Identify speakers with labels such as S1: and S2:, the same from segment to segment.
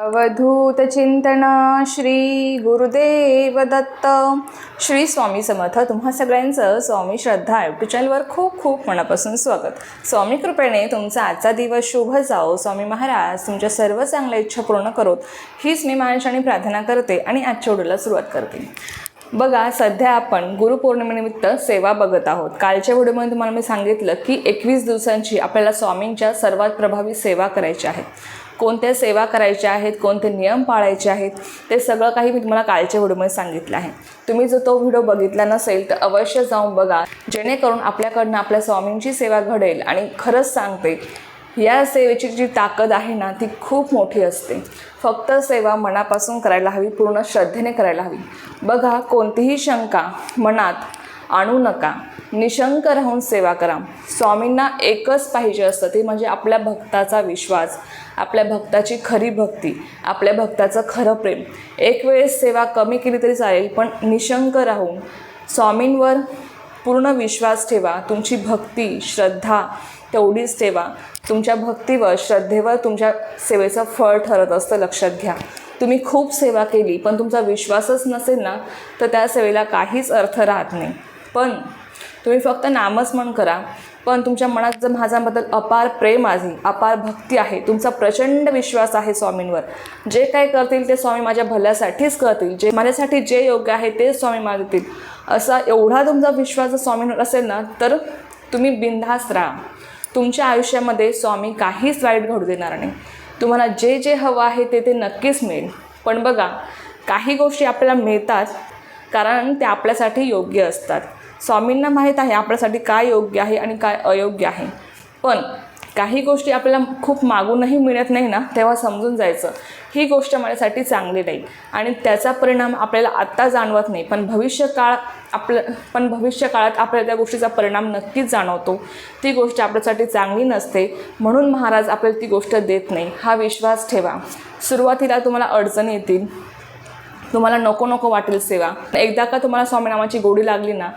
S1: अवधूतचिंतन श्री गुरुदेव दत्त श्री स्वामी समर्थ. तुम्हा सगळ्यांचं स्वामी श्रद्धा यूट्यूब चॅनलवर खूप खूप मनापासून स्वागत. स्वामी कृपेने तुमचा आजचा दिवस शुभ जाओ स्वामी महाराज तुमच्या सर्व चांगल्या इच्छा पूर्ण करोत हीच मी माझ्याने प्रार्थना करते आणि आजच्या व्हिडिओला सुरुवात करते. बघा सध्या आपण गुरुपौर्णिमेनिमित्त सेवा बघत आहोत. कालच्या व्हिडिओमध्ये तुम्हाला मी सांगितलं की एकवीस दिवसांची आपल्याला स्वामींच्या सर्वात प्रभावी सेवा करायची आहे. कोणत्या सेवा करायच्या आहेत कोणते नियम पाळायचे आहेत ते सगळं काही मी तुम्हाला कालच्या व्हिडिओमध्ये सांगितलं आहे. तुम्ही जर तो व्हिडिओ बघितला नसेल तर अवश्य जाऊन बघा जेणेकरून आपल्याकडनं आपल्या स्वामींची सेवा घडेल. आणि खरंच सांगते या सेवेची जी ताकद आहे ना ती खूप मोठी असते. फक्त सेवा मनापासून करायला हवी पूर्ण श्रद्धेने करायला हवी. बघा कोणतीही शंका मनात आणू नका. निशंक राहून सेवा करा. स्वामींना एकच पाहिजे असतं ते म्हणजे आपल्या भक्ताचा विश्वास. आपल्या भक्ताची खरी भक्ती आपल्या भक्ताचं खरं प्रेम. एक वेळेस सेवा कमी केली तरी चालेल पण निशंक राहून स्वामींवर पूर्ण विश्वास ठेवा. तुमची भक्ती श्रद्धा तेवढीच ठेवा. तुमच्या भक्तीवर श्रद्धेवर तुमच्या सेवेचं फळ ठरत असतं लक्षात घ्या. तुम्ही खूप सेवा केली पण तुमचा विश्वासच नसेल ना तर त्या सेवेला काहीच अर्थ राहत नाही. पण तुम्ही फक्त नामस्मरण करा. पण तुमच्या मनात जर माझ्याबद्दल अपार प्रेम आहे अपार भक्ती आहे तुमचा प्रचंड विश्वास आहे स्वामींवर जे काय करतील ते स्वामी माझ्या भल्यासाठीच करतील जे माझ्यासाठी जे योग्य आहे ते स्वामी मागतील असा एवढा तुमचा विश्वास जर स्वामींवर असेल ना तर तुम्ही बिनधास्त राहा. तुमच्या आयुष्यामध्ये स्वामी काहीच वाईट घडू देणार नाही. तुम्हाला जे जे हवं आहे ते ते नक्कीच मिळेल. पण बघा काही गोष्टी आपल्याला मिळतात कारण ते आपल्यासाठी योग्य असतात. स्वामींना माहीत आहे आपल्यासाठी काय योग्य आहे आणि काय अयोग्य आहे. पण काही गोष्टी आपल्याला खूप मागूनही मिळत नाही ना तेव्हा समजून जायचं. ही गोष्ट माझ्यासाठी चांगली नाही आणि त्याचा परिणाम आपल्याला आत्ता जाणवत नाही पण भविष्य काळ आपलं पण भविष्यकाळात आपल्या आपल्याला त्या गोष्टीचा परिणाम नक्कीच जाणवतो. ती गोष्ट आपल्यासाठी चांगली नसते म्हणून महाराज आपल्याला ती गोष्ट देत नाही. हा विश्वास ठेवा. सुरुवातीला तुम्हाला अडचणी येतील. तुम्हाला नको नको वाटेल सेवा. एकदा का तुम्हाला स्वामीनामाची गोडी लागली ना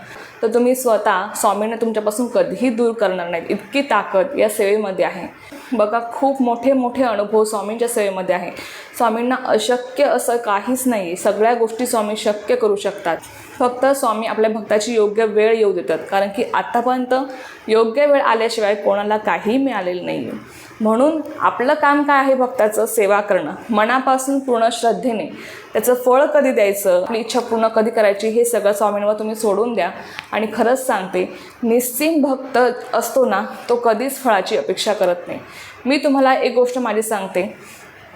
S1: तर तुम्ही स्वतः स्वामींना तुमच्यापासून कधीही दूर करणार नाहीत. इतकी ताकद या सेवेमध्ये आहे. बघा खूप मोठे मोठे अनुभव स्वामींच्या सेवेमध्ये आहे. स्वामींना अशक्य असं काहीच नाही. सगळ्या गोष्टी स्वामी शक्य करू शकतात. फक्त स्वामी आपल्या भक्ताची योग्य वेळ येऊ देतात. कारण की आत्तापर्यंत योग्य वेळ आल्याशिवाय कोणाला काही मिळालेलं नाही आहे म्हणून आपलं काम काय आहे भक्ताचं? सेवा करणं. मनापासून पूर्ण श्रद्धेने. त्याचं फळ कधी द्यायचं? आपली इच्छा पूर्ण कधी करायची? हे सगळं स्वामींवर तुम्ही सोडून द्या. आणि खरंच सांगते निश्चिम भक्त असतो ना तो कधीच फळाची अपेक्षा करत नाही. मी तुम्हाला एक गोष्ट माझी सांगते.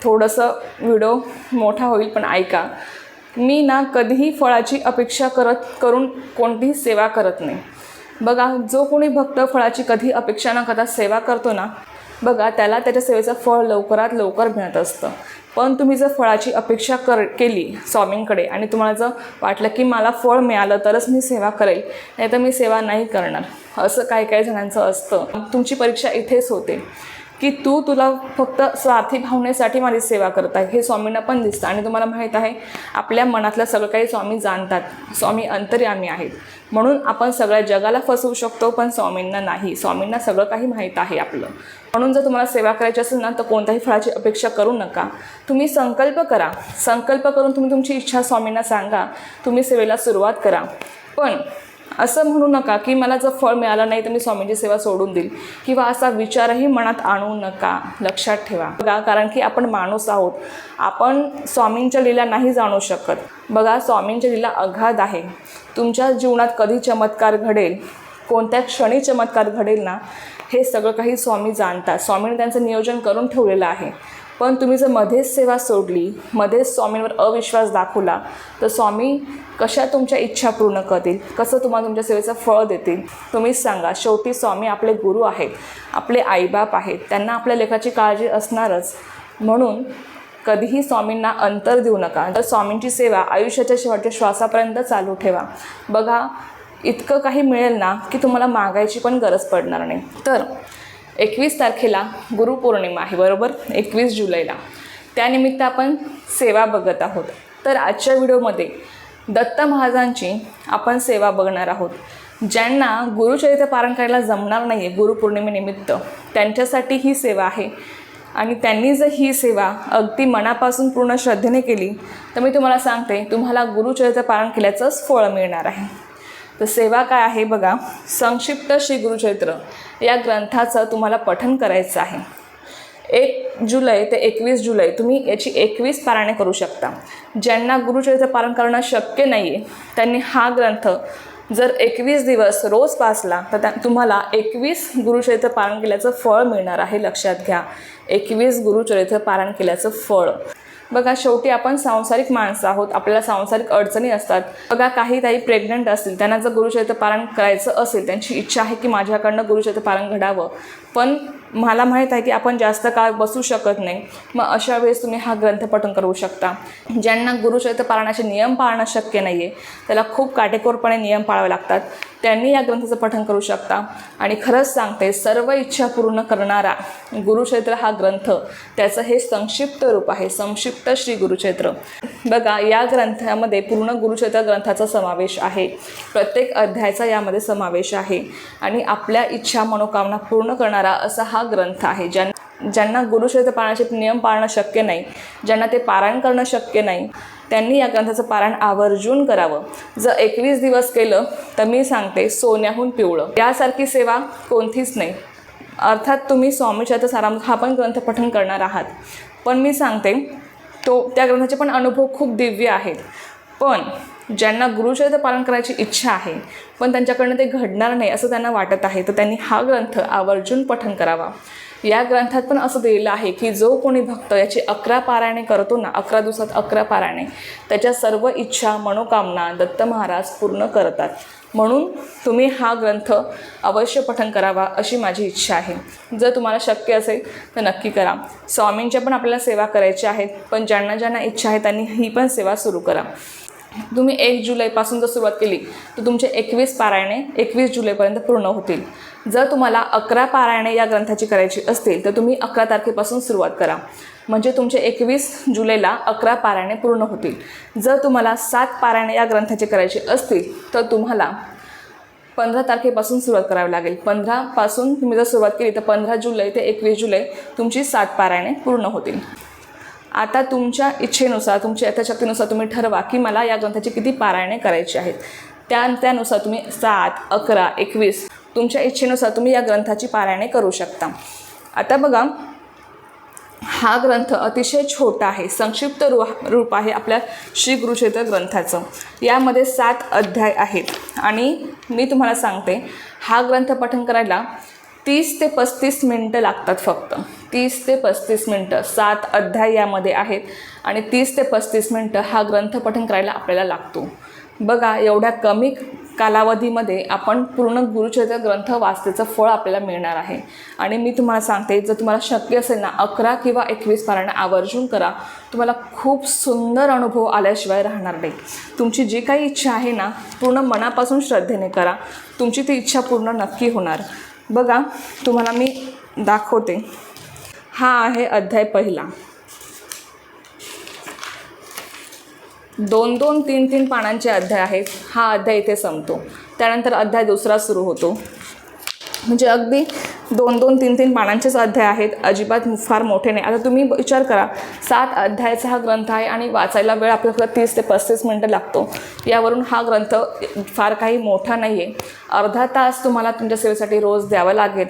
S1: थोडंसं व्हिडिओ मोठा होईल पण ऐका. मी ना कधीही फळाची अपेक्षा करत करून कोणतीही सेवा करत नाही. बघा जो कोणी भक्त फळाची कधी अपेक्षा न करता सेवा करतो ना बघा त्याला त्याच्या सेवेचं फळ लवकरात लवकर मिळत असतं. पण तुम्ही जर फळाची अपेक्षा कर केली स्वामींकडे आणि तुम्हाला जर वाटलं की मला फळ मिळालं तरच मी सेवा करेल नाही तर मी सेवा नाही करणार. असं काही काही जणांचं असतं. तुमची परीक्षा इथेच होते. की तू तुला फक्त स्वार्थी भावनेसाठी माझी सेवा करत आहे. हे स्वामींना पण दिसतं. आणि तुम्हाला माहीत आहे आपल्या मनातलं सगळं काही स्वामी जाणतात. स्वामी अंतर्यामी आहेत. म्हणून आपण सगळ्या जगाला फसवू शकतो पण स्वामींना नाही. स्वामींना सगळं काही माहीत आहे आपलं. म्हणून जर तुम्हाला सेवा करायची असेल ना तर कोणत्याही फळाची अपेक्षा करू नका. तुम्ही संकल्प करा. संकल्प करून तुम्ही तुमची इच्छा स्वामींना सांगा. तुम्ही सेवेला सुरुवात करा. पण असं म्हणू नका की मला जर फळ मिळालं नाही तर मी स्वामींची सेवा सोडून देईल. किंवा असा विचारही मनात आणू नका. लक्षात ठेवा. बघा कारण की आपण माणूस आहोत. आपण स्वामींच्या लीला नाही जाणू शकत. बघा स्वामींच्या लीला अगाध आहे. तुमच्या जीवनात कधी चमत्कार घडेल कोणत्या क्षणी चमत्कार घडेल ना हे सगळं काही स्वामी जाणतात. स्वामीने त्यांचं नियोजन करून ठेवलेलं आहे. पण तुम्ही जर मध्येच सेवा सोडली मध्येच स्वामींवर अविश्वास दाखवला तर स्वामी कशा तुमच्या इच्छा पूर्ण करतील? कसं तुम्हाला तुमच्या सेवेचं फळ देतील? तुम्हीच सांगा. शेवटी स्वामी आपले गुरु आहेत आपले आईबाप आहेत त्यांना आपल्या लेखाची काळजी असणारच. म्हणून कधीही स्वामींना अंतर देऊ नका. तर स्वामींची सेवा आयुष्याच्या शेवटच्या श्वासापर्यंत चालू ठेवा. बघा इतकं काही मिळेल ना की तुम्हाला मागायची पण गरज पडणार नाही. तर एकवीस तारखेला गुरुपौर्णिमा आहे बरोबर? एकवीस जुलैला. त्यानिमित्त आपण सेवा बघत आहोत. तर आजच्या व्हिडिओमध्ये दत्त महाराजांची आपण सेवा बघणार आहोत. ज्यांना गुरुचरित्र पारण करायला जमणार नाही आहे गुरुपौर्णिमेनिमित्त त्यांच्यासाठी ही सेवा आहे. आणि त्यांनी जर ही सेवा अगदी मनापासून पूर्ण श्रद्धेने केली तर मी तुम्हाला सांगते तुम्हाला गुरुचरित्र पारण केल्याचंच फळ मिळणार आहे. तर सेवा काय आहे बघा संक्षिप्त श्री गुरुचरित्र या ग्रंथाचं तुम्हाला पठन करायचं आहे. एक जुलै ते एकवीस जुलै तुम्ही याची एकवीस पारायणे करू शकता. ज्यांना गुरुचरित्र पारण करणं शक्य नाही आहे त्यांनी हा ग्रंथ जर एकवीस दिवस रोज वाचला तर त्या तुम्हाला एकवीस गुरुचरित्र पारण केल्याचं फळ मिळणार आहे. लक्षात घ्या एकवीस गुरुचरित्र पारण केल्याचं फळ. बघा शेवटी आपण सांसारिक माणसं आहोत. आपल्याला सांसारिक अडचणी असतात. बघा काही ताई प्रेग्नंट असतील. त्यांना जर गुरुचरित्र पारण करायचं असेल त्यांची इच्छा आहे की माझ्याकडनं गुरुचरित्र पारण घडावं. पण मला माहीत आहे की आपण जास्त काळ बसू शकत नाही. मग अशा वेळेस तुम्ही हा ग्रंथ पठण करू शकता. ज्यांना गुरुचरित्र पाळण्याचे नियम पाळणं शक्य नाही आहे त्याला खूप काटेकोरपणे नियम पाळावे लागतात. त्यांनी या ग्रंथाचं पठण करू शकता. आणि खरंच सांगते सर्व इच्छा पूर्ण करणारा गुरुचरित्र हा ग्रंथ. त्याचं हे संक्षिप्त रूप आहे. संक्षिप्त श्री गुरुचरित्र बघा या ग्रंथामध्ये पूर्ण गुरुचरित्र ग्रंथाचा समावेश आहे. प्रत्येक अध्यायाचा यामध्ये समावेश आहे. आणि आपल्या इच्छा मनोकामना पूर्ण करणारा असा हा हा ग्रंथ आहे. ज्यां ज्यांना गुरुचरित्र पाळण्याचे नियम पाळणं शक्य नाही ज्यांना ते पारायण करणं शक्य नाही त्यांनी या ग्रंथाचं पारायण आवर्जून करावं. जर एकवीस दिवस केलं तर मी सांगते सोन्याहून पिवळं. यासारखी सेवा कोणतीच नाही. अर्थात तुम्ही स्वामीचरित्र सारामृत हा पण ग्रंथ पठण करणार आहात. पण मी सांगते तो त्या ग्रंथाचे पण अनुभव खूप दिव्य आहेत. पण ज्यांना गुरुचरित्र पालन करायची इच्छा आहे पण त्यांच्याकडनं ते घडणार नाही असं त्यांना वाटत आहे तर त्यांनी हा ग्रंथ आवर्जून पठन करावा. या ग्रंथात पण असं दिलेलं आहे की जो कोणी भक्त याची अकरा पारायणे करतो ना अकरा दिवसात अकरा पारायणे त्याच्या सर्व इच्छा मनोकामना दत्त महाराज पूर्ण करतात. म्हणून तुम्ही हा ग्रंथ अवश्य पठन करावा अशी माझी इच्छा आहे. जर तुम्हाला शक्य असेल तर नक्की करा. स्वामींच्या पण आपल्याला सेवा करायच्या आहेत पण ज्यांना ज्यांना इच्छा आहे त्यांनी ही पण सेवा सुरू करा. तुम्ही एक जुलैपासून जर सुरुवात केली तर तुमचे एकवीस पारायणे एकवीस जुलैपर्यंत पूर्ण होतील. जर तुम्हाला अकरा पारायणे या ग्रंथाची करायची असतील तर तुम्ही अकरा तारखेपासून सुरुवात करा. म्हणजे तुमचे एकवीस जुलैला अकरा पारायणे पूर्ण होतील. जर तुम्हाला सात पारायणे या ग्रंथाची करायची असतील तर तुम्हाला पंधरा तारखेपासून सुरुवात करावी लागेल. पंधरापासून तुम्ही जर सुरुवात केली तर पंधरा जुलै ते एकवीस जुलै तुमची सात पारायणे पूर्ण होतील. आता तुमच्या इच्छेनुसार तुमच्या यथाशक्तीनुसार तुम्ही ठरवा की मला या ग्रंथाची किती पारायणे करायची आहेत. त्या त्यानुसार तुम्ही सात अकरा एकवीस तुमच्या इच्छेनुसार तुम्ही या ग्रंथाची पारायणे करू शकता. आता बघा हा ग्रंथ अतिशय छोटा आहे संक्षिप्त रू रूप आहे आपल्या श्री गुरुक्षेत्र ग्रंथाचं. यामध्ये सात अध्याय आहेत. आणि मी तुम्हाला सांगते हा ग्रंथ पठण करायला तीस ते पस्तीस मिनटं लागतात फक्त. तीस ते पस्तीस मिनटं सात अध्याय यामध्ये आहेत आणि तीस ते पस्तीस मिनटं हा ग्रंथ पठण करायला आपल्याला लागतो. बघा एवढ्या कमी कालावधीमध्ये आपण पूर्ण गुरुचरित्र ग्रंथ वाचतेचं फळ आपल्याला मिळणार आहे. आणि मी तुम्हाला सांगते जर तुम्हाला शक्य असेल ना अकरा किंवा एकवीस पारायण आवर्जून करा. तुम्हाला खूप सुंदर अनुभव आल्याशिवाय राहणार नाही. तुमची जी काही इच्छा आहे ना पूर्ण मनापासून श्रद्धेने करा. तुमची ती इच्छा पूर्ण नक्की होणार. बघा तुम्हाला मी दाखवते. हा आहे अध्याय पहिला. दोन दोन तीन तीन पानांचे अध्याय आहेत. हा अध्याय इथे संपतो. त्यानंतर अध्याय दुसरा सुरू होतो. म्हणजे अगदी दोन दोन तीन तीन पानांचेच अध्याय आहेत. अजिबात फार मोठे नाही. आता तुम्ही विचार करा सात अध्यायाचा हा ग्रंथ आहे आणि वाचायला वेळ आपल्याला तीस ते पस्तीस मिनटं लागतो. यावरून हा ग्रंथ फार काही मोठा नाही आहे अर्धा तास तुम्हाला तुमच्या सेवेसाठी रोज द्यावा लागेल.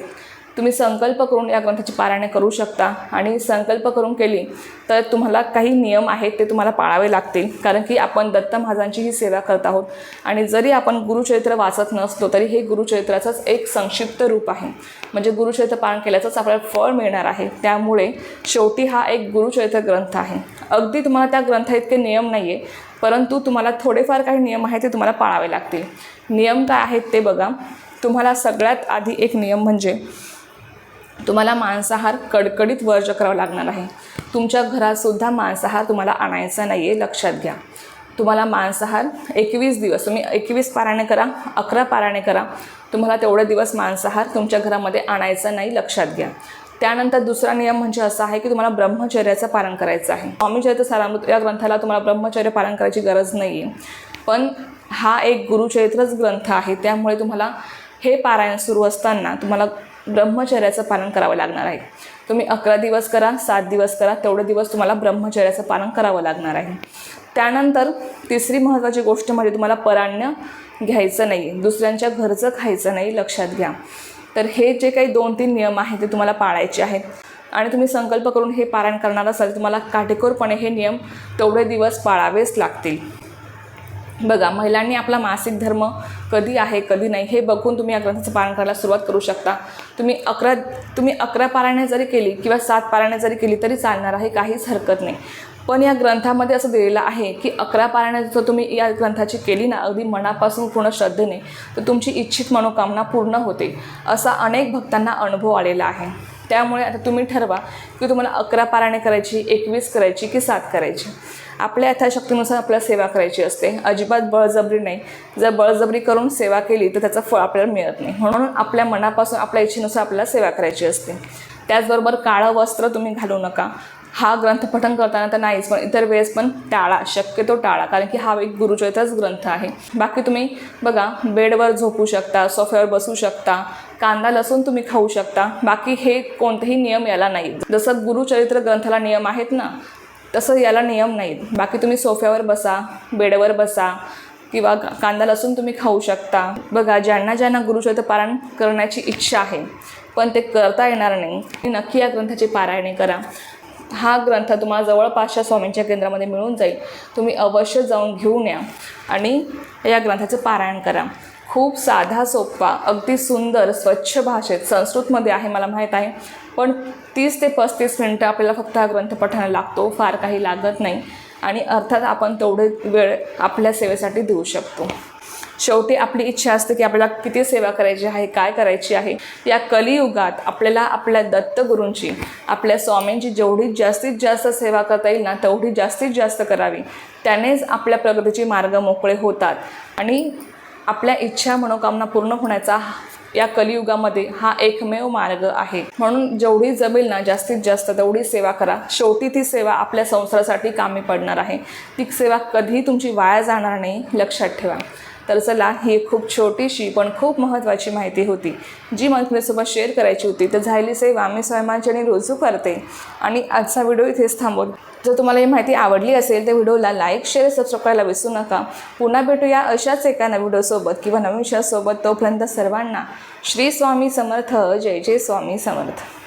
S1: तुम्ही संकल्प करून या ग्रंथाची पारायणे करू शकता. आणि संकल्प करून केली तर तुम्हाला काही नियम आहेत ते तुम्हाला पाळावे लागतील. कारण की आपण दत्त महाराजांची ही सेवा करत आहोत. आणि जरी आपण गुरुचरित्र वाचत नसलो तरी हे गुरुचरित्राचंच एक संक्षिप्त रूप आहे. म्हणजे गुरुचरित्र पालन केल्याचंच आपल्याला फळ मिळणार आहे. त्यामुळे शेवटी हा एक गुरुचरित्र ग्रंथ आहे. अगदी तुम्हाला त्या ग्रंथा इतके नियम नाही आहे परंतु तुम्हाला थोडेफार काही नियम आहेत ते तुम्हाला पाळावे लागतील. नियम काय आहेत ते बघा. तुम्हाला सगळ्यात आधी एक नियम म्हणजे तुम्हाला मांसाहार कडकडीत वर्ज करावा लागणार आहे. तुमच्या घरातसुद्धा मांसाहार तुम्हाला आणायचा नाही आहे लक्षात घ्या. तुम्हाला मांसाहार एकवीस दिवस तुम्ही एकवीस पारायणे करा अकरा पारायणे करा. तुम्हाला तेवढे दिवस मांसाहार तुमच्या घरामध्ये आणायचा नाही लक्षात घ्या. त्यानंतर दुसरा नियम म्हणजे असा आहे की तुम्हाला ब्रह्मचर्याचं पालन करायचं आहे. स्वामीचरित्र सारामृत या ग्रंथाला तुम्हाला ब्रह्मचर्य पालन करायची गरज नाही आहे पण हा एक गुरुचरित्रच ग्रंथ आहे त्यामुळे तुम्हाला हे पारायण सुरू असताना तुम्हाला ब्रह्मचर्याचं पालन करावं लागणार आहे. तुम्ही अकरा दिवस करा सात दिवस करा तेवढे दिवस तुम्हाला ब्रह्मचर्याचं पालन करावं लागणार आहे. त्यानंतर तिसरी महत्त्वाची गोष्ट म्हणजे तुम्हाला पराण्य घ्यायचं नाही दुसऱ्यांच्या घरचं खायचं नाही लक्षात घ्या. तर हे जे काही दोन तीन नियम आहेत ते तुम्हाला पाळायचे आहेत. आणि तुम्ही संकल्प करून हे पारायण करणार असाल तुम्हाला काटेकोरपणे हे नियम तेवढे दिवस पाळावेच लागतील. बघा महिलांनी आपला मासिक धर्म कधी आहे कधी नाही हे बघून तुम्ही या ग्रंथाचं पालन करायला सुरुवात करू शकता. तुम्ही अकरा तुम्ही अकरा पारायणे जरी केली किंवा सात पारायणे जरी केली तरी चालणार आहे काहीच हरकत नाही. पण या ग्रंथामध्ये असं दिलेलं आहे की अकरा पारायणे जर तुम्ही या ग्रंथाची केली ना अगदी मनापासून पूर्ण श्रद्धेने तर तुमची इच्छित मनोकामना पूर्ण होते असा अनेक भक्तांना अनुभव आलेला आहे. त्यामुळे आता तुम्ही ठरवा की तुम्हाला अकरा पाराणे करायची एकवीस करायची की सात करायची. आपल्या यथाशक्तीनुसार आपल्याला सेवा करायची असते. अजिबात बळजबरी नाही. जर बळजबरी करून सेवा केली तर त्याचं फळ आपल्याला मिळत नाही. म्हणून आपल्या मनापासून आपल्या इच्छेनुसार आपल्याला सेवा करायची असते. त्याचबरोबर काळं वस्त्र तुम्ही घालू नका. हा ग्रंथ पठण करताना तर नाहीच पण इतर वेळेस पण टाळा. शक्यतो टाळा कारण की हा एक गुरुचरित्राच ग्रंथ आहे. बाकी तुम्ही बघा बेडवर झोपू शकता सोफ्यावर बसू शकता कांदा लसूण तुम्ही खाऊ शकता. बाकी हे कोणतेही नियम याला नाही जसं गुरुचरित्र ग्रंथाला नियम आहेत ना तसं याला नियम नाहीत. बाकी तुम्ही सोफ्यावर बसा बेडवर बसा किंवा कांदा लसूण तुम्ही खाऊ शकता. बघा ज्यांना ज्यांना गुरुचरित्र पारायण करण्याची इच्छा आहे पण ते करता येणार नाही नक्की या ग्रंथाची पारायणे करा. हा ग्रंथ तुम्हाला जवळपासच्या स्वामींच्या केंद्रामध्ये मिळून जाईल. तुम्ही अवश्य जाऊन घेऊन या आणि या ग्रंथाचं पारायण करा. खूप साधा सोपा अगदी सुंदर स्वच्छ भाषेत संस्कृतमध्ये आहे मला माहीत आहे. पण तीस ते पस्तीस मिनटं आपल्याला फक्त हा ग्रंथ पठायला लागतो फार काही लागत नाही. आणि अर्थात आपण तेवढे वेळ आपल्या सेवेसाठी देऊ शकतो. शेवटी आपली इच्छा असते की आपल्याला किती सेवा करायची आहे काय करायची आहे. या कलियुगात आपल्याला आपल्या दत्तगुरूंची आपल्या स्वामींची जेवढी जास्तीत जास्त सेवा करता येईल ना तेवढी जास्तीत जास्त करावी. त्यानेच आपल्या प्रगतीचे मार्ग मोकळे होतात. आणि आपल्या इच्छा मनोकामना पूर्ण होण्याचा या कलियुगामध्ये हा एकमेव मार्ग आहे. म्हणून जेवढी जमेल ना जास्तीत जास्त तेवढी सेवा करा. शेवटी ती सेवा आपल्या संसारासाठी कामी पडणार आहे. ती सेवा कधीही तुमची वाया जाणार नाही लक्षात ठेवा. तर चला ही एक खूप छोटीशी पण खूप महत्त्वाची माहिती होती. जी मला तुमच्यासोबत शेअर करायची होती तर झालेली सेवा मी स्वयंमांचनी रुजू करते. आणि आजचा व्हिडिओ इथेच थांबवतो जर तुम्हाला ही माहिती आवडली असेल तर व्हिडिओला लाईक शेअर सबस्क्राईब करायला विसरू नका. पुन्हा भेटूया अशाच एका नवीन व्हिडिओसोबत किंवा नवीन विषयासोबत. तोपर्यंत सर्वांना श्री स्वामी समर्थ. जय जय स्वामी समर्थ.